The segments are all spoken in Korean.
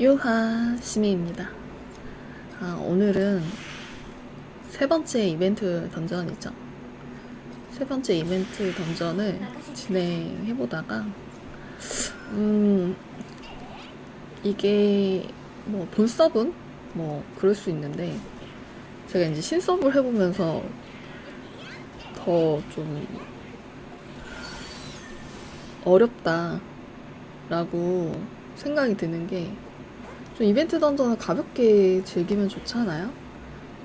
유하 시미입니다. 아, 오늘은 세 번째 이벤트 던전이죠. 세 번째 이벤트 던전을 진행해 보다가, 음, 이게 뭐 본서브는 뭐 그럴 수 있는데, 제가 이제 신서브를 해보면서 더 좀 어렵다라고 생각이 드는 게, 좀 이벤트 던전을 가볍게 즐기면 좋잖아요?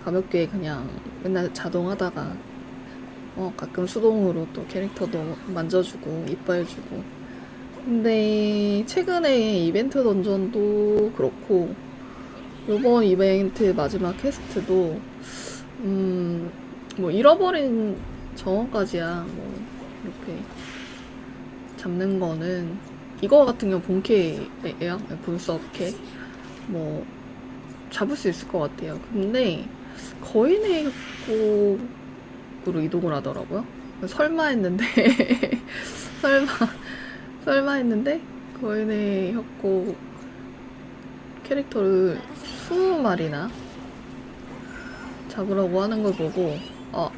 가볍게 그냥 맨날 자동하다가 어, 가끔 수동으로 또 캐릭터도 만져주고 이뻐해주고. 근데 최근에 이벤트 던전도 그렇고 요번 이벤트 마지막 퀘스트도 음, 뭐 잃어버린 정원까지야. 뭐 이렇게 잡는 거는 이거 같은 경우 본캐예요? 본서캐 뭐 잡을 수 있을 것 같아요. 근데 거인의 협곡으로 이동을 하더라고요. 설마 했는데 설마 설마 했는데 거인의 협곡 캐릭터를 20마리나 잡으라고 하는 걸 보고 아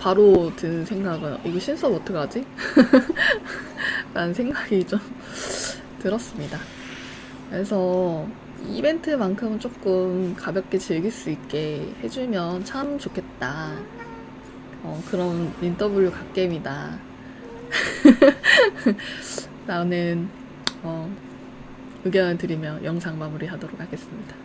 바로 든 생각은 이거 신섭 어떡하지? 라는 생각이 좀 들었습니다. 그래서 이벤트만큼은 조금 가볍게 즐길 수 있게 해주면 참 좋겠다. 어, 그런 인터뷰 갓겜이다. 라는 어, 의견을 드리며 영상 마무리하도록 하겠습니다.